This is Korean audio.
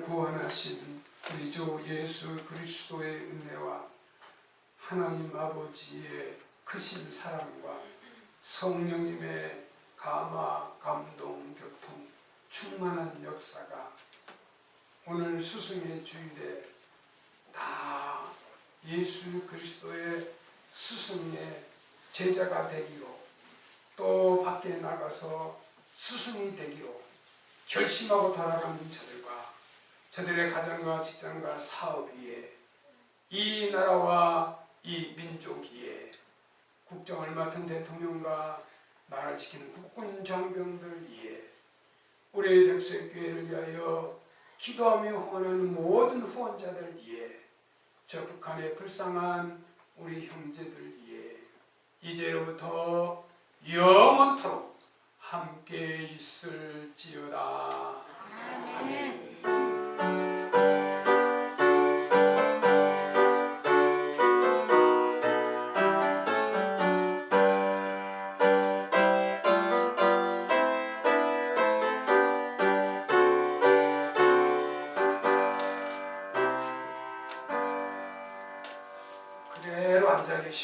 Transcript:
구원하신 우리 주 예수 그리스도의 은혜와 하나님 아버지의 크신 사랑과 성령님의 감화, 감동, 교통, 충만한 역사가 오늘 스승의 주일에 다 예수 그리스도의 스승의 제자가 되기로 또 밖에 나가서 스승이 되기로 결심하고 돌아가는 저들과 저들의 가정과 직장과 사업 위에 이 나라와 이 민족 위에 국정을 맡은 대통령과 나라를 지키는 국군 장병들 위에 우리 백색교회를 위하여 기도하며 후원하는 모든 후원자들 위에 저 북한의 불쌍한 우리 형제들 위해 이제로부터 영원토록 함께 있을지어다. 아멘. 그대로 앉아 계시.